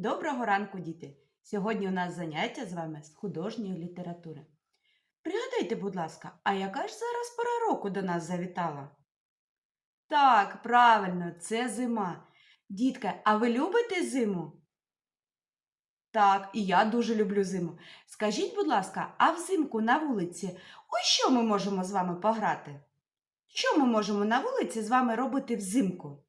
Доброго ранку, діти! Сьогодні у нас заняття з вами з художньої літератури. Пригадайте, будь ласка, а яка ж зараз пора року до нас завітала? Так, правильно, це зима. Дітка, а ви любите зиму? Так, і я дуже люблю зиму. Скажіть, будь ласка, а взимку на вулиці у що ми можемо з вами пограти? Що ми можемо на вулиці з вами робити взимку?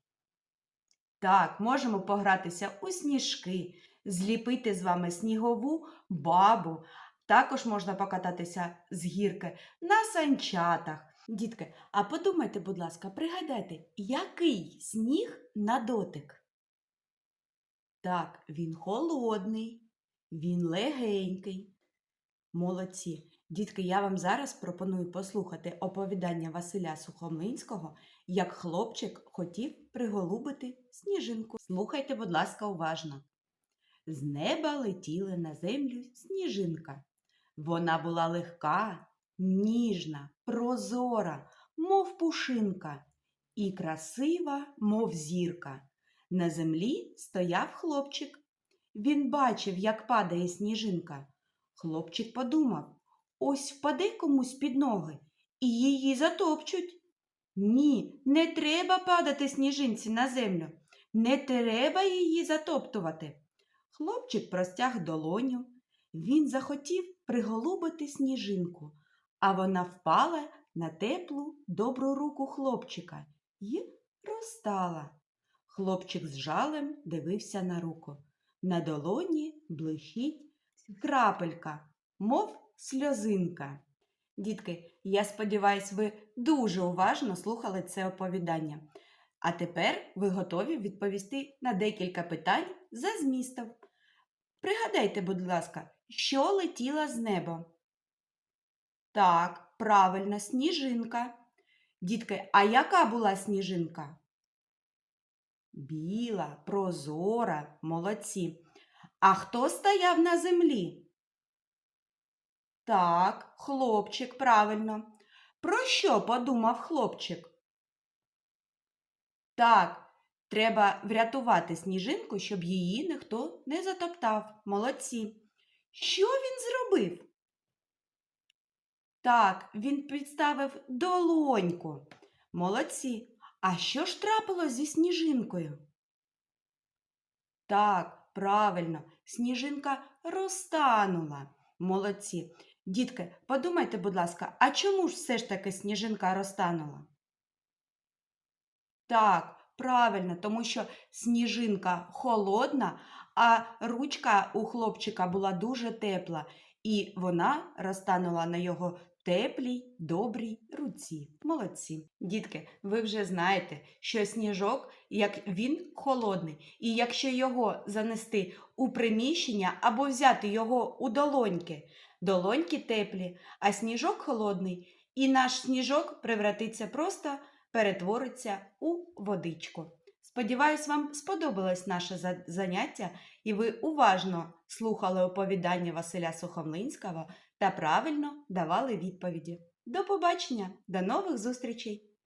Так, можемо погратися у сніжки, зліпити з вами снігову бабу. Також можна покататися з гірки на санчатах. Дітки, а подумайте, будь ласка, пригадайте, який сніг на дотик? Так, він холодний, він легенький. Молодці. Дітки, я вам зараз пропоную послухати оповідання Василя Сухомлинського, як хлопчик хотів приголубити сніжинку. Слухайте, будь ласка, уважно. З неба летіла на землю сніжинка. Вона була легка, ніжна, прозора, мов пушинка, і красива, мов зірка. На землі стояв хлопчик. Він бачив, як падає сніжинка. Хлопчик подумав ось впаде комусь під ноги і її затопчуть. Ні, не треба падати сніжинці на землю, не треба її затоптувати. Хлопчик простяг долоню. Він захотів приголубити сніжинку, а вона впала на теплу добру руку хлопчика і розтала. Хлопчик з жалем дивився на руку. На долоні блищить крапелька, мов сльозинка. Дітки, я сподіваюся, ви дуже уважно слухали це оповідання. А тепер ви готові відповісти на декілька питань за змістом. Пригадайте, будь ласка, що летіла з неба? Так, правильно, сніжинка. Дітки, а яка була сніжинка? Біла, прозора, молодці. А хто стояв на землі? Так, хлопчик, правильно. Про що подумав хлопчик? Так, треба врятувати сніжинку, щоб її ніхто не затоптав. Молодці. Що він зробив? Так, він підставив долоньку. Молодці. А що ж трапилось зі сніжинкою? Так, правильно, сніжинка розтанула. Молодці. Дітки, подумайте, будь ласка, а чому ж все ж таки сніжинка розтанула? Так, правильно, тому що сніжинка холодна, а ручка у хлопчика була дуже тепла, і вона розтанула на його теплій, добрій руці. Молодці. Дітки, ви вже знаєте, що сніжок, як він холодний, і якщо його занести у приміщення або взяти його у долоньки, долоньки теплі, а сніжок холодний, і наш сніжок превратиться просто, перетвориться у водичку. Сподіваюсь, вам сподобалось наше заняття, і ви уважно слухали оповідання Василя Сухомлинського та правильно давали відповіді. До побачення, до нових зустрічей!